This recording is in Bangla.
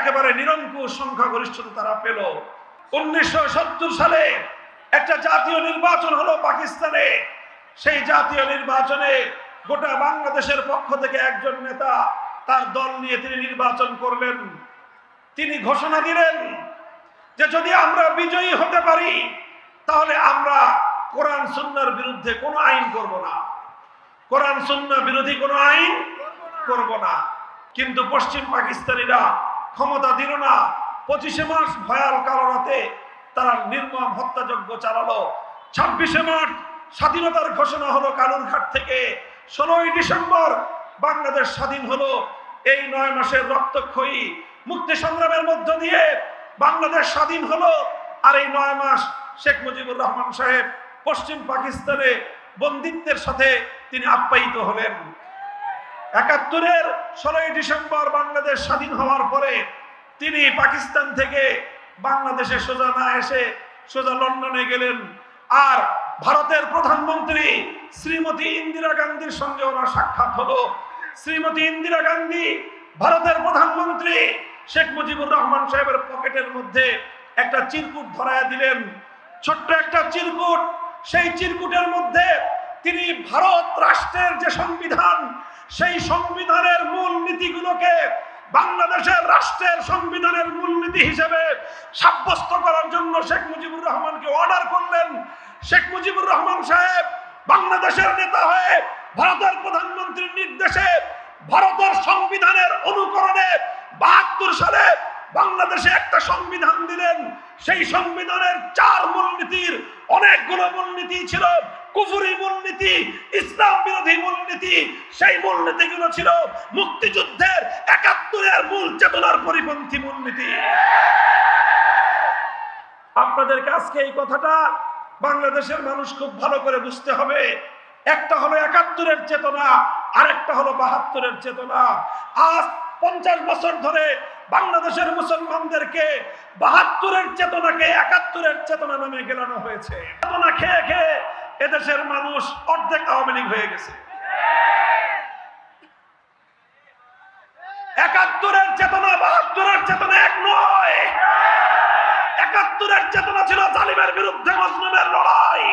একেবারে নিরঙ্কুশ সংখ্যাগরিষ্ঠতা তারা পেল। উনিশশো সত্তর সালে একটা জাতীয় নির্বাচন হলো পাকিস্তানে। সেই জাতীয় নির্বাচনে গোটা বাংলাদেশের পক্ষ থেকে একজন নেতা তার দল নিয়ে তিনি নির্বাচন করলেন। তিনি ঘোষণা দিলেন যে যদি আমরা বিজয়ী হতে পারি, তাহলে আমরা কোরআন সুন্নার বিরুদ্ধে কোনো আইন করব না। কোরআন সুন্না বিরোধী কোনো আইন করব না। কিন্তু পশ্চিম পাকিস্তানিরা ক্ষমতা দিল না। পঁচিশে মার্চ ভয়াল কালো রাতে তারা নির্মম হত্যাযজ্ঞ চালালো। ছাব্বিশে মার্চ স্বাধীনতার ঘোষণা হলো কালুরঘাট থেকে। ষোলোই ডিসেম্বর বাংলাদেশ স্বাধীন হলো। এই নয় মাসের রক্তক্ষয়ী মুক্তি সংগ্রামের মধ্য দিয়ে বাংলাদেশ স্বাধীন হলো। আর এই নয় মাস শেখ মুজিবুর রহমান সাহেব পশ্চিম পাকিস্তানে বন্দিত্বের সাথে তিনি আপ্যায়িত হলেন। একাত্তরের ষোলোই ডিসেম্বর বাংলাদেশ স্বাধীন হওয়ার পরে তিনি পাকিস্তান থেকে বাংলাদেশে সোজা না এসে সোজা লন্ডনে গেলেন। আর ভারতের প্রধানমন্ত্রী শ্রীমতী ইন্দিরা গান্ধীর সঙ্গে ওনার সাক্ষাৎ হলো। শ্রীমতী ইন্দিরা গান্ধী ভারতের প্রধানমন্ত্রী শেখ মুজিবুর রহমান সাহেবের পকেটের মধ্যে একটা চিরকুট ধরায় দিলেন। ছোট্ট একটা চিরকুট। সেই চিরকুটের মধ্যে তিনি ভারত রাষ্ট্রের যে সংবিধান সেই সংবিধানের মূল নীতিগুলোকে বাংলাদেশের রাষ্ট্রের সংবিধানের মূলনীতি হিসেবে সাব্যস্ত করার জন্য শেখ মুজিবুর রহমানকে অর্ডার করলেন। শেখ মুজিবুর রহমান সাহেব বাংলাদেশের নেতা হয়ে ভারতের প্রধানমন্ত্রীর নির্দেশে ভারতের সংবিধানের অনুকরণে বাহাত্তর সালে বাংলাদেশে একটা সংবিধান দিলেন। সেই সংবিধানের চার মূলনীতির অনেকগুলো মূলনীতি ছিল। কুফুরি মূলনীতি, ইসলাম বিরোধী মূলনীতি, সেই মূলনীতিগুলো ছিল মুক্তিযুদ্ধের একাত্তরের মূল চেতনার পরিপন্থী মূলনীতি। আপনাদেরকে আজকে এই কথাটা বাংলাদেশের মানুষ খুব ভালো করে বুঝতে হবে। একটা হলো একাত্তরের চেতনা, আরেকটা হলো বাহাত্তরের চেতনা। আজ পঞ্চাশ বছর ধরে বাংলাদেশের মুসলমানদেরকে বাহাত্তরের চেতনাকে একাত্তরের চেতনা নামে গেলানো হয়েছে। চেতনা খেয়ে খেয়ে এদেশের মানুষ অর্ধেক আওয়ামী লীগ হয়ে গেছে। একাত্তরের চেতনা বাহাত্তরের চেতনা এক নয়। একাত্তরের চেতনা ছিল জালিমের বিরুদ্ধে মজলুমের লড়াই।